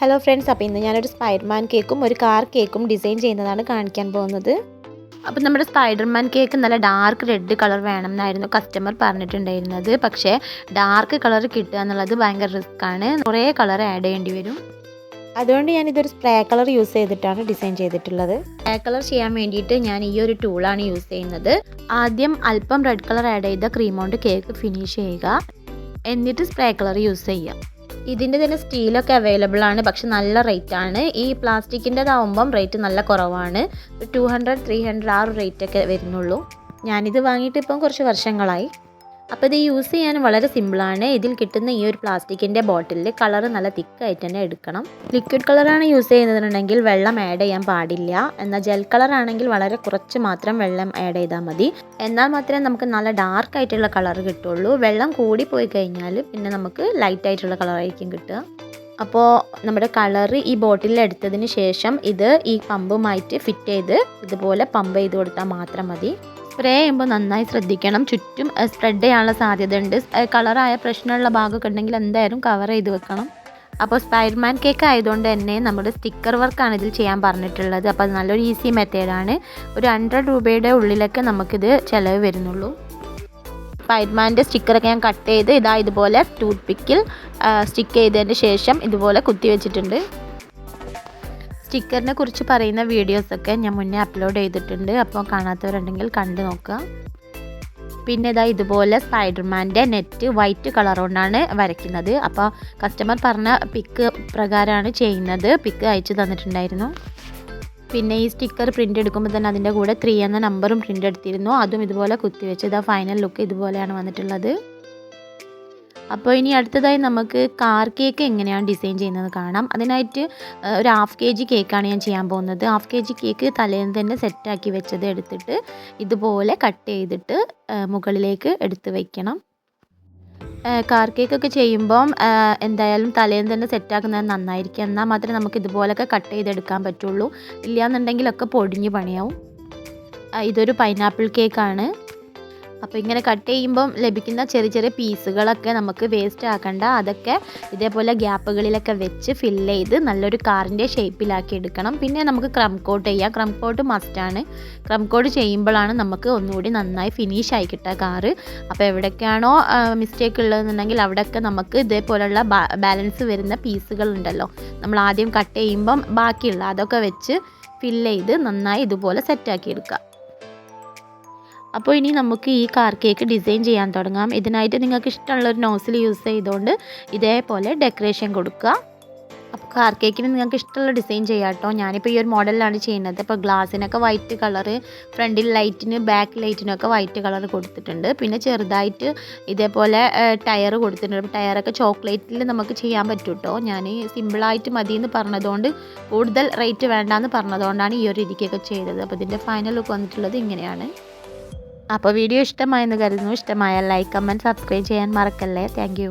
Hello friends അപ്പോൾ ഇന്ന് ഞാനൊരു സ്പൈഡർമാൻ കേക്കും ഒരു കാർ കേക്കും ഡിസൈൻ ചെയ്യുന്നതാണ് കാണിക്കാൻ പോകുന്നത്. അപ്പോൾ നമ്മുടെ സ്പൈഡർമാൻ കേക്ക് നല്ല ഡാർക്ക് റെഡ് കളർ വേണം എന്നായിരുന്നു കസ്റ്റമർ പറഞ്ഞിട്ടുണ്ടായിരുന്നത്. പക്ഷേ ഡാർക്ക് കളർ കിട്ടുക എന്നുള്ളത് ഭയങ്കര റിസ്ക് ആണ്. കുറേ കളർ ആഡ് ചെയ്യേണ്ടി വരും. അതുകൊണ്ട് ഞാൻ ഇതൊരു സ്പ്രേ കളർ യൂസ് ചെയ്തിട്ടാണ് ഡിസൈൻ ചെയ്തിട്ടുള്ളത്. സ്പ്രേ കളർ ചെയ്യാൻ വേണ്ടിയിട്ട് ഞാൻ ഈ ഒരു ടൂളാണ് യൂസ് ചെയ്യുന്നത്. ആദ്യം അല്പം റെഡ് കളർ ആഡ് ചെയ്ത ക്രീം കൊണ്ട് കേക്ക് ഫിനിഷ് ചെയ്യുക. എന്നിട്ട് സ്പ്രേ കളർ യൂസ് ചെയ്യുക. ഇതിന്റെ തന്നെ സ്റ്റീലൊക്കെ അവൈലബിൾ ആണ് പക്ഷെ നല്ല റേറ്റ് ആണ്. ഈ പ്ലാസ്റ്റിക്കിന്റെതാവുമ്പം റേറ്റ് നല്ല കുറവാണ്. ടു ഹൺഡ്രഡ് ത്രീ ഹൺഡ്രഡ് ആ ഒരു റേറ്റൊക്കെ വരുന്നുള്ളൂ. ഞാനിത് വാങ്ങിയിട്ട് ഇപ്പം കുറച്ച് വർഷങ്ങളായി. അപ്പോൾ ഇത് യൂസ് ചെയ്യാൻ വളരെ സിമ്പിളാണ് ഇതിൽ കിട്ടുന്ന ഈ ഒരു പ്ലാസ്റ്റിക്കിന്റെ ബോട്ടിലിൽ കളർ നല്ല തിക്കായിട്ട് തന്നെ എടുക്കണം. ലിക്വിഡ് കളറാണ് യൂസ് ചെയ്യുന്നതെന്നുണ്ടെങ്കിൽ വെള്ളം ആഡ് ചെയ്യാൻ പാടില്ല. എന്നാൽ ജെൽ കളറാണെങ്കിൽ വളരെ കുറച്ച് മാത്രം വെള്ളം ആഡ് ചെയ്താൽ മതി. എന്നാൽ മാത്രമേ നമുക്ക് നല്ല ഡാർക്ക് ആയിട്ടുള്ള കളർ കിട്ടുള്ളൂ. വെള്ളം കൂടി പോയി കഴിഞ്ഞാൽ പിന്നെ നമുക്ക് ലൈറ്റ് ആയിട്ടുള്ള കളറായിരിക്കും കിട്ടുക. അപ്പോൾ നമ്മുടെ കളറ് ഈ ബോട്ടിലിൽ എടുത്തതിന് ശേഷം ഇത് ഈ പമ്പുമായിട്ട് ഫിറ്റ് ചെയ്ത് ഇതുപോലെ പമ്പ് ചെയ്ത് കൊടുത്താൽ മാത്രം മതി. സ്പ്രേ ചെയ്യുമ്പോൾ നന്നായി ശ്രദ്ധിക്കണം. ചുറ്റും സ്പ്രെഡ് ചെയ്യാനുള്ള സാധ്യത ഉണ്ട് കളറായ പ്രശ്നമുള്ള ഭാഗമൊക്കെ ഉണ്ടെങ്കിൽ എന്തായാലും കവർ ചെയ്ത് വെക്കണം. അപ്പോൾ സ്പൈഡർമാൻ കേക്ക് ആയതുകൊണ്ട് തന്നെ നമ്മുടെ സ്റ്റിക്കർ വർക്കാണ് ഇതിൽ ചെയ്യാൻ പറഞ്ഞിട്ടുള്ളത്. അപ്പോൾ അത് നല്ലൊരു ഈസി മെത്തേഡാണ് ഒരു ഹൺഡ്രഡ് രൂപയുടെ ഉള്ളിലൊക്കെ നമുക്കിത് ചിലവ് വരുന്നുള്ളൂ. സ്പൈഡർമാന്റെ സ്റ്റിക്കറൊക്കെ ഞാൻ കട്ട് ചെയ്ത് ഇതാ ഇതുപോലെ ടൂത്ത് പിക്കിൽ സ്റ്റിക്ക് ചെയ്തതിന് ശേഷം ഇതുപോലെ കുത്തി വെച്ചിട്ടുണ്ട്. സ്റ്റിക്കറിനെ കുറിച്ച് പറയുന്ന വീഡിയോസൊക്കെ ഞാൻ മുന്നേ അപ്ലോഡ് ചെയ്തിട്ടുണ്ട്. അപ്പോൾ കാണാത്തവരുണ്ടെങ്കിൽ കണ്ടു നോക്കുക. പിന്നെ ഇതാ ഇതുപോലെ സ്പൈഡർമാന്റെ നെറ്റ് വൈറ്റ് കളർ കൊണ്ടാണ് വരയ്ക്കുന്നത്. അപ്പോൾ കസ്റ്റമർ പറഞ്ഞ പിക്ക് പ്രകാരമാണ് ചെയ്യുന്നത്. പിക്ക് അയച്ചു തന്നിട്ടുണ്ടായിരുന്നു. പിന്നെ ഈ സ്റ്റിക്കർ പ്രിന്റ് എടുക്കുമ്പോൾ തന്നെ അതിന്റെ കൂടെ ത്രീ എന്ന നമ്പറും പ്രിന്റ് എടുത്തിരുന്നു. അതും ഇതുപോലെ കുത്തിവെച്ച് ഇതാ ഫൈനൽ ലുക്ക് ഇതുപോലെയാണ് വന്നിട്ടുള്ളത്. അപ്പോൾ ഇനി അടുത്തതായി നമുക്ക് കാർ കേക്ക് എങ്ങനെയാണ് ഡിസൈൻ ചെയ്യുന്നത് കാണാം. അതിനായിട്ട് ഒരു ഹാഫ് കെ ജി കേക്കാണ് ഞാൻ ചെയ്യാൻ പോകുന്നത്. ഹാഫ് കെ ജി കേക്ക് തലേന്ന് തന്നെ സെറ്റാക്കി വെച്ചത് എടുത്തിട്ട് ഇതുപോലെ കട്ട് ചെയ്തിട്ട് മുകളിലേക്ക് എടുത്ത് വയ്ക്കണം കാർ കേക്കൊക്കെ ചെയ്യുമ്പം എന്തായാലും തലേന്ന് തന്നെ സെറ്റാക്കുന്നത് നന്നായിരിക്കും. എന്നാൽ മാത്രമേ നമുക്ക് ഇതുപോലൊക്കെ കട്ട് ചെയ്തെടുക്കാൻ പറ്റുള്ളൂ. ഇല്ലയെന്നുണ്ടെങ്കിലൊക്കെ പൊടിഞ്ഞ് പണിയാവും. ഇതൊരു പൈനാപ്പിൾ കേക്കാണ് അപ്പോൾ ഇങ്ങനെ കട്ട് ചെയ്യുമ്പം ലഭിക്കുന്ന ചെറിയ ചെറിയ പീസുകളൊക്കെ നമുക്ക് വേസ്റ്റ് ആക്കണ്ട. അതൊക്കെ ഇതേപോലെ ഗ്യാപ്പുകളിലൊക്കെ വെച്ച് ഫില്ല് ചെയ്ത് നല്ലൊരു കാറിന്റെ ഷേപ്പിലാക്കി എടുക്കണം. പിന്നെ നമുക്ക് ക്രം കോട്ട് ചെയ്യാം. ക്രം കോട്ട് മസ്റ്റാണ് ക്രം കോട്ട് ചെയ്യുമ്പോഴാണ് നമുക്ക് ഒന്നുകൂടി നന്നായി ഫിനിഷ് ആയി കിട്ടുക കാറ് അപ്പോൾ എവിടെയൊക്കെയാണോ മിസ്റ്റേക്ക് ഉള്ളതെന്നുണ്ടെങ്കിൽ അവിടെയൊക്കെ നമുക്ക് ഇതേപോലെയുള്ള ബാലൻസ് വരുന്ന പീസുകൾ ഉണ്ടല്ലോ. നമ്മൾ ആദ്യം കട്ട് ചെയ്യുമ്പം ബാക്കിയുള്ള അതൊക്കെ വെച്ച് ഫില്ല് ചെയ്ത് നന്നായി ഇതുപോലെ സെറ്റാക്കി എടുക്കുക. അപ്പോൾ ഇനി നമുക്ക് ഈ കാർ കേക്ക് ഡിസൈൻ ചെയ്യാൻ തുടങ്ങാം. ഇതിനായിട്ട് നിങ്ങൾക്ക് ഇഷ്ടമുള്ള ഒരു നോസിൽ യൂസ് ചെയ്തുകൊണ്ട് ഇതേപോലെ ഡെക്കറേഷൻ കൊടുക്കുക. അപ്പോൾ കാർ കേക്കിന് നിങ്ങൾക്ക് ഇഷ്ടമുള്ള ഡിസൈൻ ചെയ്യാം കേട്ടോ ഞാനിപ്പോൾ ഈ ഒരു മോഡലിലാണ് ചെയ്യുന്നത്. അപ്പോൾ ഗ്ലാസ്സിനൊക്കെ വൈറ്റ് കളറ് ഫ്രണ്ടിൽ ലൈറ്റിന് ബാക്ക് ലൈറ്റിനൊക്കെ വൈറ്റ് കളർ കൊടുത്തിട്ടുണ്ട്. പിന്നെ ചെറുതായിട്ട് ഇതേപോലെ ടയർ കൊടുത്തിട്ടുണ്ട്. ടയറൊക്കെ ചോക്ലേറ്റിൽ നമുക്ക് ചെയ്യാൻ പറ്റും കേട്ടോ ഞാൻ സിമ്പിളായിട്ട് മതി എന്ന് പറഞ്ഞതുകൊണ്ട് കൂടുതൽ റേറ്റ് വേണ്ടാന്ന് പറഞ്ഞതുകൊണ്ടാണ് ഈ ഒരു രീതിക്കൊക്കെ ചെയ്തത്. അപ്പോൾ ഇതിന്റെ ഫൈനൽ ലുക്ക് വന്നിട്ടുള്ളത് ഇങ്ങനെയാണ്. അപ്പോൾ വീഡിയോ ഇഷ്ടമായെന്ന് കരുതുന്നു. ഇഷ്ടമായാൽ ലൈക്ക് കമന്റ് സബ്സ്ക്രൈബ് ചെയ്യാൻ മറക്കല്ലേ. താങ്ക്